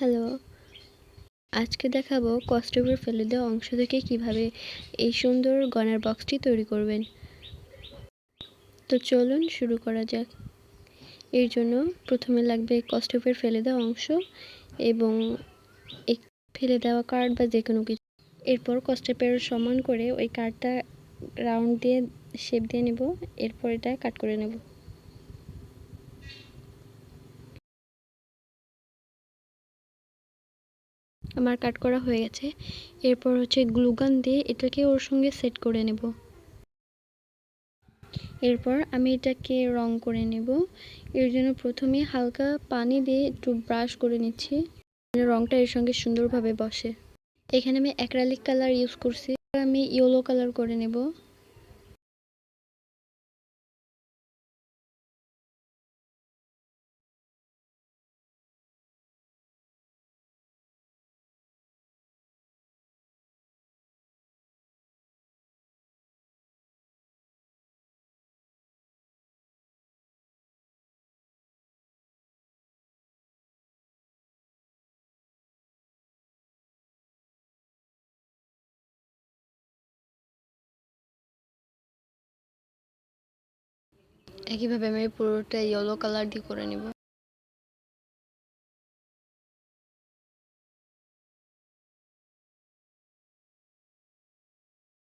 Hello. আজকে দেখাবো কস্টেবর ফেলে দেওয়া অংশ থেকে কীভাবে এই সুন্দর গনার বক্সটি তৈরি করবেন। তো চলুন শুরু করা যাক। এর জন্য প্রথমে লাগবে কস্টেপের ফেলে দেওয়া অংশ এবং এক ফেলে দেওয়া কার্ড বা যে কোনো কিছু। এরপর কস্টেপের সমান করে ওই কার্ডটা রাউন্ড দিয়ে শেপ দিয়ে নেব। এরপর এটা কাট করে নেব। আমার কাট করা হয়ে গেছে। এরপর হচ্ছে গ্লুগান দিয়ে এটাকে ওর সঙ্গে সেট করে নেব। এরপর আমি এটাকে রং করে নেব। এর জন্য প্রথমে হালকা পানি দিয়ে একটু ব্রাশ করে নিচ্ছি। রংটা এর সঙ্গে সুন্দরভাবে বসে। এখানে আমি অ্যাক্রালিক কালার ইউজ করছি। আমি ইয়েলো কালার করে নেব। একইভাবে আমি পুরোটা ইয়েলো কালার দিয়ে করে নেব।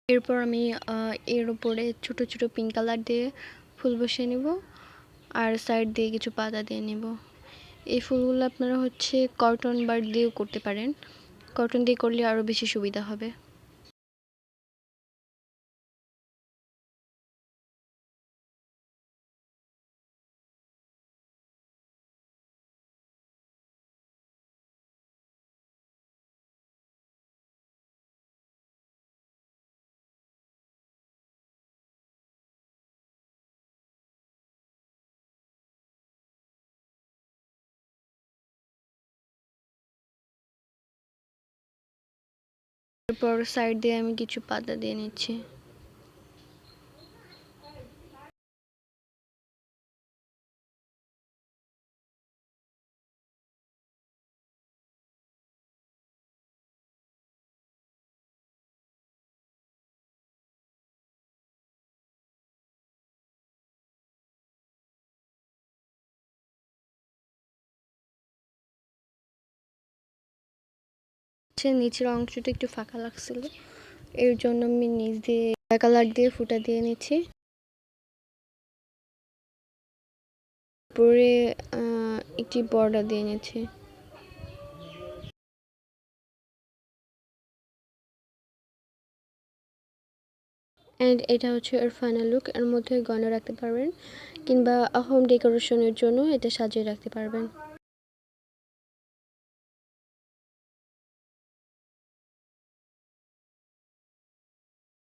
এরপর আমি এর উপরে ছোট ছোট পিঙ্ক কালার দিয়ে ফুল বসিয়ে নেব আর সাইড দিয়ে কিছু পাতা দিয়ে নেব। এই ফুলগুলো আপনারা হচ্ছে কটন বার্ড দিয়েও করতে পারেন। কটন দিয়ে করলে আরও বেশি সুবিধা হবে। এরপর সাইড দিয়ে আমি কিছু পাতা দিয়ে নিচ্ছি। নিচের অংশটা একটু ফাঁকা লাগছিল। এর জন্য আমি নিচ দিয়ে কালার দিয়ে ফুটা দিয়ে নিচ্ছি। পরে একটি বর্ডার দিয়ে নিচ্ছি। অ্যান্ড এটা হচ্ছে এর ফাইনাল লুক এর মধ্যে গয়না রাখতে পারবেন, কিংবা হোম ডেকোরেশনের জন্য এটা সাজিয়ে রাখতে পারবেন।